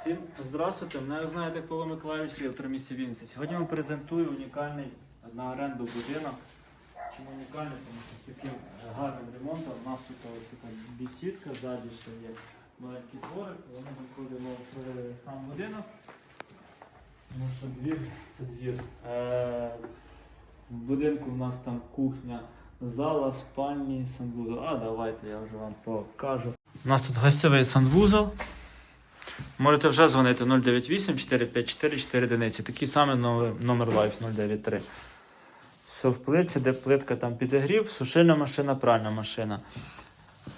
Всім здравствуйте, мене знаєте Павло Миколаївич, ріелтор місті Вінниці. Сьогодні вам презентую унікальний на оренду будинок. Чому унікальний? Тому що з таким е, гарним ремонтом. У нас тут ось така бісідка, ззаді ще є маленький дворик, але ми заходимо в сам будинок. Тому що двір це двір. Е, в будинку у нас там кухня, зала, спальні, санвузол. А давайте я вже вам покажу. У нас тут гостьовий санвузол. Можете вже дзвонити 098 454 4 одиниці. Такий самий номер, номер Life 093. Все в плитці, де плитка там підігрів, сушильна машина, пральна машина.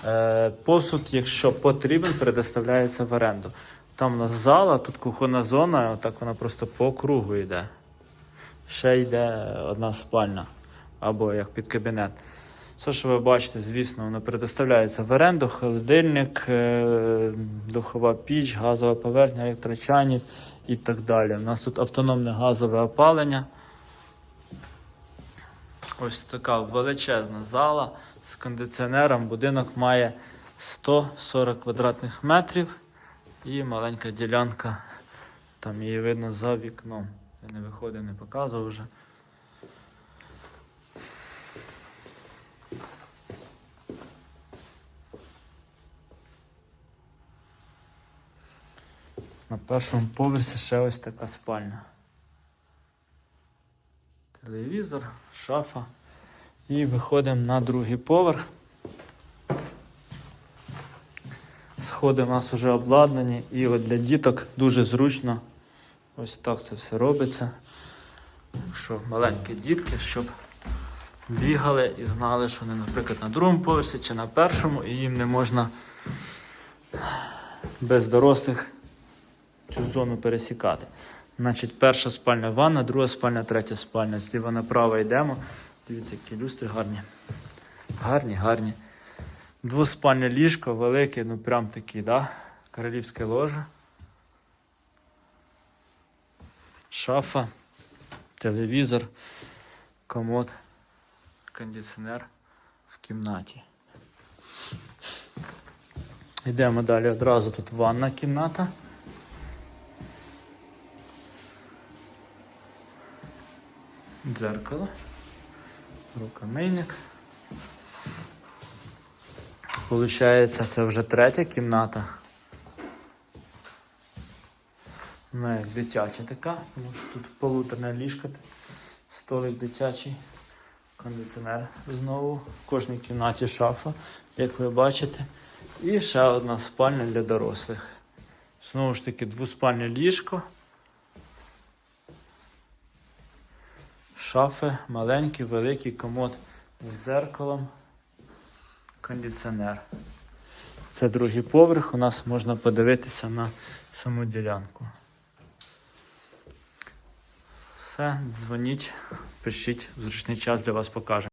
Е, посуд, якщо потрібен, предоставляється в оренду. Там у нас зала, тут кухонна зона, отак вона просто по кругу йде. Ще йде одна спальня або як під кабінет. Все, що ви бачите, звісно, воно предоставляється в оренду, холодильник, е, духова піч, газова поверхня, електрочайник і так далі. У нас тут автономне газове опалення. Ось така величезна зала з кондиціонером. Будинок має 140 квадратних метрів і маленька ділянка. Там її видно за вікном. Я не виходив, не показував вже. На першому поверсі ще ось така спальня. Телевізор, шафа. І виходимо на другий поверх. Сходи у нас вже обладнані і от для діток дуже зручно. Ось так це все робиться. Що маленькі дітки, щоб бігали і знали, що вони, наприклад, на другому поверсі чи на першому, і їм не можна без дорослих цю зону пересікати. Значить, перша спальня ванна, друга спальня, третя спальня. Зліва направо йдемо. Дивіться, які люстри гарні. Гарні, гарні. Двоспальне ліжко, велике, ну прям такі, да? Королівське ложе. Шафа, телевізор, комод, кондиціонер в кімнаті. Йдемо далі одразу тут ванна кімната. Дзеркало, рукомийник. Получається, це вже третя кімната. Вона як дитяча така, тому що тут полуторне ліжко, столик дитячий, кондиціонер знову. В кожній кімнаті шафа, як ви бачите. І ще одна спальня для дорослих. Знову ж таки, двоспальне ліжко. Шафи, маленький, великий комод з зеркалом, кондиціонер. Це другий поверх. У нас можна подивитися на саму ділянку. Все, дзвоніть, пишіть, зручний час для вас покажемо.